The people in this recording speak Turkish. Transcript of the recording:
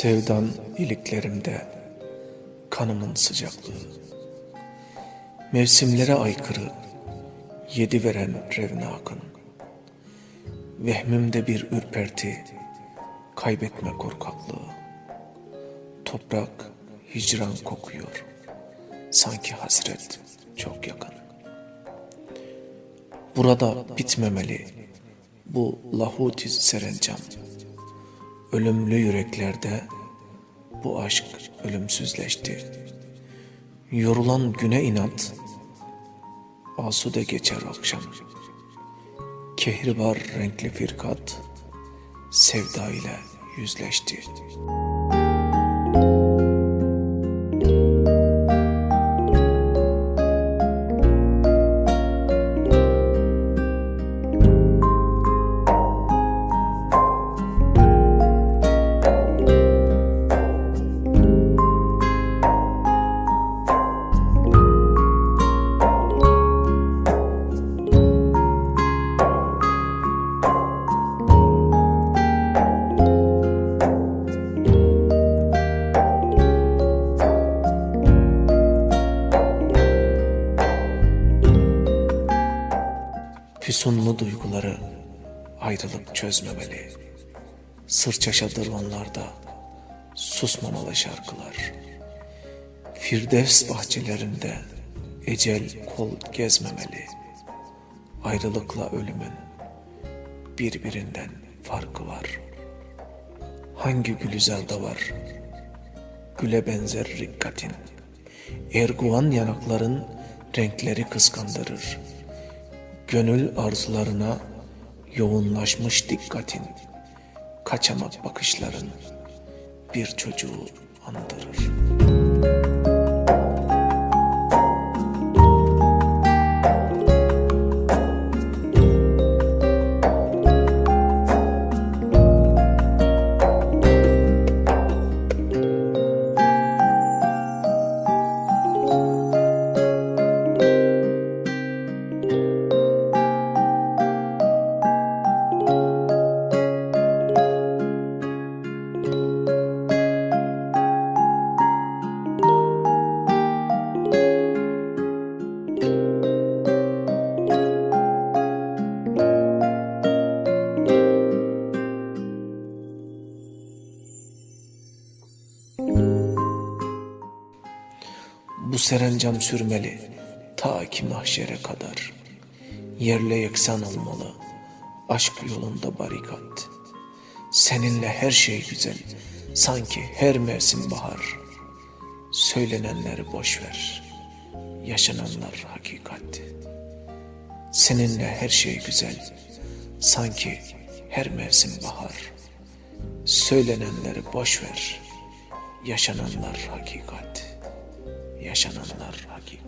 Sevdan iliklerimde kanımın sıcaklığı. Mevsimlere aykırı yedi veren revnakın. Vehmimde bir ürperti, kaybetme korkaklığı. Toprak hicran kokuyor, sanki hasret çok yakın. Burada bitmemeli bu lahuti serencam. Ölümlü yüreklerde bu aşk ölümsüzleşti. Yorulan güne inat, asude geçer akşam. Kehribar renkli firkat, sevda ile yüzleşti. Füsunlu duyguları ayrılık çözmemeli. Sırçaşadır onlarda susmamalı şarkılar. Firdevs bahçelerinde ecel kol gezmemeli. Ayrılıkla ölümün birbirinden farkı var. Hangi gülizarda var? Güle benzer rikkatin. Erguvan yanakların renkleri kıskandırır. Gönül arzularına yoğunlaşmış dikkatin, kaçamak bakışların bir çocuğu andırır. Bu serencam sürmeli ta ki mahşere kadar. Yerle yeksan olmalı aşk yolunda barikat. Seninle her şey güzel sanki her mevsim bahar. Söylenenleri boş ver yaşananlar hakikat. Seninle her şey güzel sanki her mevsim bahar. Söylenenleri boş ver yaşananlar hakikat yaşananlar hakikat.